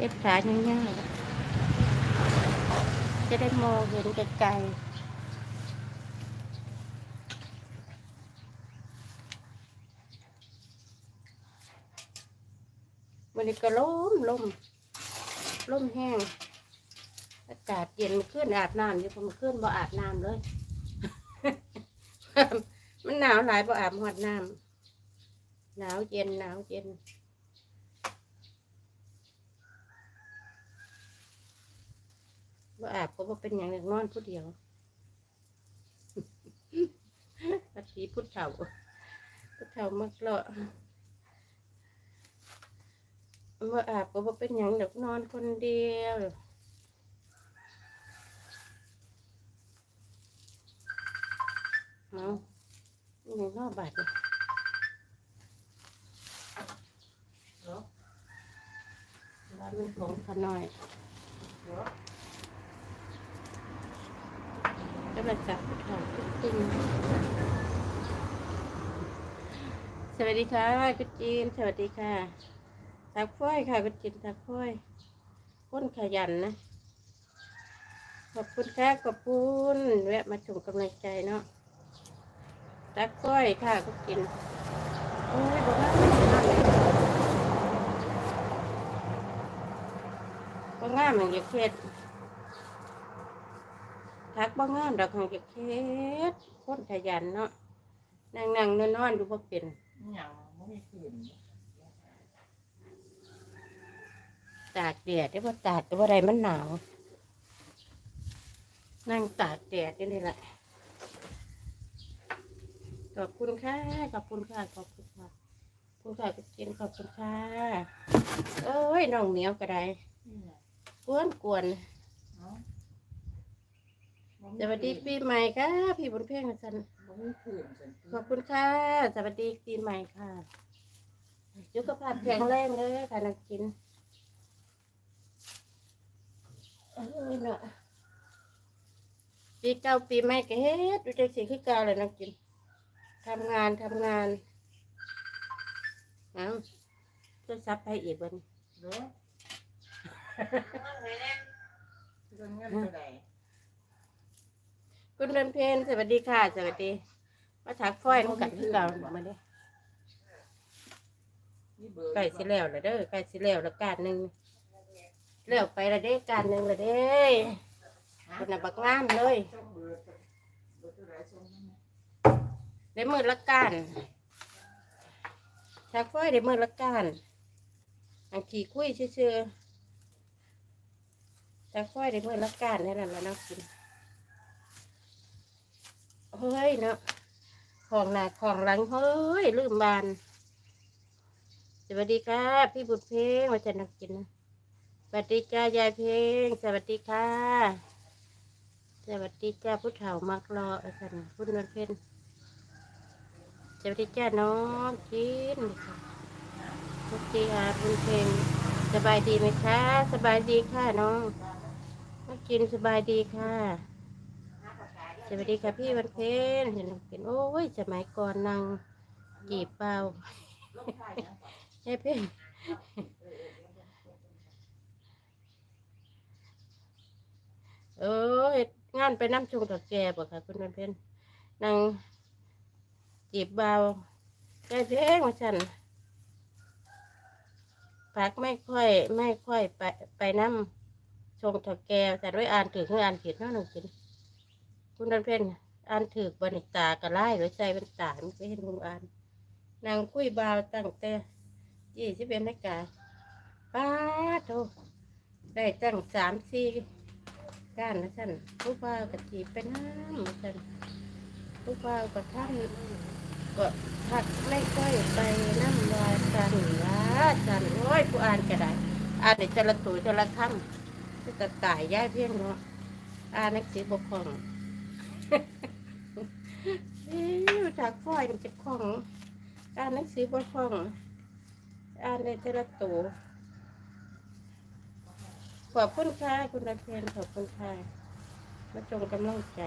เล็บขาง่ายๆจะได้มองเห็นไกลๆวันนี้ก็ล้มลมลมแห้ง อากาศเย็นขึ้นอาบน้ำอยู่ผมขึ้นบ่อาบน้ำเลย มันหนาวหลายบ่อาบหอดน้ำหนาวเย็นหนาวเย็น ว่าอาบก็บ่เป็นอย่างหนึ่งนอนผู้เดียวอาทีพุทธเฒ่าพุทธเฒ่ามักเลาะว่าอาบก็บ่เป็นอย่างหนึ่งนอนคนเดียวเอานี่ยังนอกบาดเลยร้านมันของขน่อย ก็มาจับเขาจริงสวัสดีค่ะคุณจีน สวัสดีค่ะทักฟ้อยค่ะคุณจีนทักฟ้อยก้นขยันนะขอบคุณค่ะขอบคุณแวะมาชมกำลังใจเนาะทักฟ้อยค่ะคุจีนโอ้ยบอกว่าก็ง่ายเหมือนจะเครียด ทักบ้างงามดอกของจะเคสคนขยันเนาะนั่งนั่งนอนนอนดูว่าเป็นอย่างไม่มีคืนตากแดดได้ว่าตากแต่ว่าใดมันหนาว นั่งตากแดดนี่แหละขอบคุณค่ะขอบคุณค่ะขอบคุณค่ะคุณค่ะกุกินขอบคุณค่ะเอ้ยน้องเหมียวก็ได้กวนกวนเนาะ สวัสดีปีใหม่ค่ะพี่บุญเพ่งสันไม่มีคืนฉันขอบคุณค่ะสวัสดีปีใหม่ค่ะสุขภาพแข็งแรงเลยค่ะนักกินเออเนาะปีเก่าปีใหม่ก็เฮ็ดดูจังสีคือเก่าเลยนักกินทำงานทำงานเอาก็ซับไปอีกวันเนาะเรื่องเงินเท่าไหร่ คุณเดินเพนสวัสดีค่ะ สวัสดี มาถักฝ้อยน้ำกันคือเก่ามาเด้นี่เบอร์ใกล้สิแล้วละเด้อใกล้สิแล้วละการหนึ่งแล้วไปละเด้การหนึ่งละเด้คนน่ะบักงามเลยช่องเบอร์เบอร์เท่าไหร่ช่องนั้นนะได้มือละการถักฝ้อยได้มือละการอังขี่คุยชื่อๆถักฝ้อยได้มือละการนี่แหละแล้วเนาะกิน เฮ้ยเนาะของหน้าของหลังเฮ้ยลืมบานสวัสดีค่ะพี่บุตรเพลงมาจะนักกินนะสวัสดีจ้ายายเพลง สวัสดีค่ะ สวัสดีจ้าผู้เฒ่ามักรออาจารย์พุทธนวลเพนสวัสดีจ้าน้องกินค่ะสวัสดีค่ะบุญเพลงสบายดีไหมคะ สบายดีค่ะน้องมากินสบายดีค่ะ สวัสดีค่ะพี่วันเพนเห็นน้องกินโอ้ยสมัยก่อนนางจีบเปล่าเฮ้ยเพ่งเอองานไปน้ำชงกับแกบ่ค่ะ คุณเพื่อนๆนางจีบเบาใจเพ่งว่าฉันพักไม่ค่อย ไม่ค่อยไปไปน้ำชงถักแกแต่ด้วยอ่านถือคืออ่านผิดเนาะหนึ่งกิน คุณเพื่อนอ่านถือบริตากระไล่หรือใจเป็นตาไม่เคยเห็นมุมอ่าน นางคุยบาตั้งแต่ยี่สิบเอ็ดนาฬิกาป้าโตได้ตั้งสามสี่ก้านนะท่านผู้บ่าวกะจีไปน้ำนะท่านผู้บ่าวก็ท่านก็ทักไม่ค่อยไปน้ำวาจันละจันโอ้ยผู้อ่านก็ได้อ่านในจะละตัวจะละคำจะตายย่ายเพียงเนาะอ่านหนังสือบกคล่อง อ้ยจากฝ้อยมันจะคล่องอ่านหนังสือบกคล่องอ่านในเทระตูขอบคุณค่ะคุณระเพนขอบคุณค่ะมาจงกำลังใจ